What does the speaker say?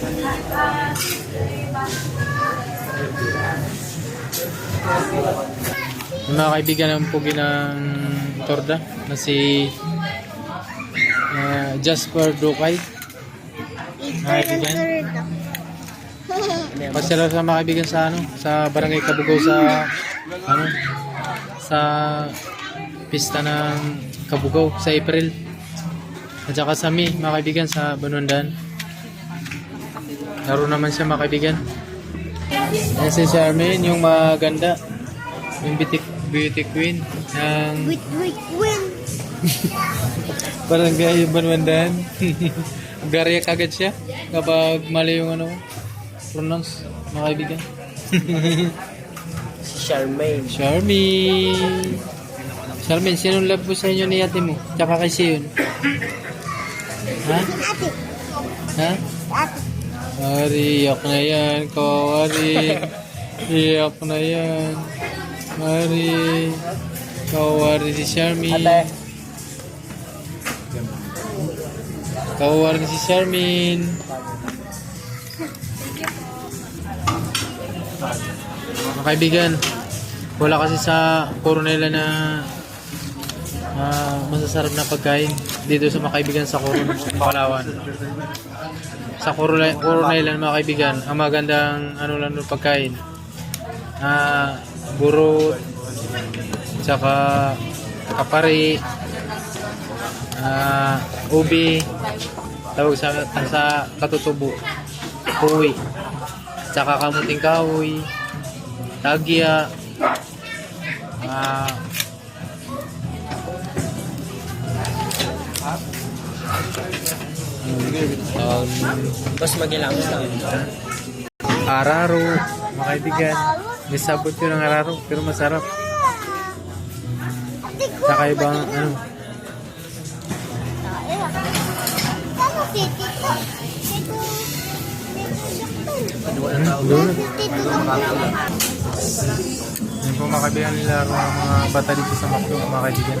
Mga kaibigan ng pugi ng Torda na si uh, Jasper Dukay. Mga kaibigan. Pasala sa mga kaibigan sa ano, sa Barangay Kabugaw sa ano sa pista ng Kabugaw sa April. At saka sa May, mga kaibigan sa Banundan. Laro naman siya mga kaibigan. Yan si Charmaine, yung maganda. Yung beauty, beauty queen ng wait, wait. parang gaya yung Banundan. Garya kagad siya kapag mali yung ano pronounce mga kaibigan. Si Charmaine. Charmaine. Charmaine, sinong love mo sa inyo ni ate mo? Tsaka kay Sion? Ha? Ate, Ha? ate. Ari, iyak na yan. Kawari. Iyak na yan. Mari. Kawari si Charmaine. Ate. Kawari si Charmaine. Mga kaibigan, wala kasi sa Coronela na ah, masasarap na pagkain dito sa mga kaibigan sa Coron, Palawan. Sa Coronela, Coronela mga kaibigan, ang magandang ano lang ng pagkain. Ah, burot, tsaka kapari, ah, ubi, tawag sa, sa katutubo, puwi, tsaka kamuting kahoy, tagya, ah, um, Mas magilangos lang. araro, mga kaibigan. Nisabot ko ng araro, pero masarap. Tsaka ibang, ano, hmm, doon. Tito Yan po mga kaibigan nila ang mga bata dito sa Macdo, mga kaibigan.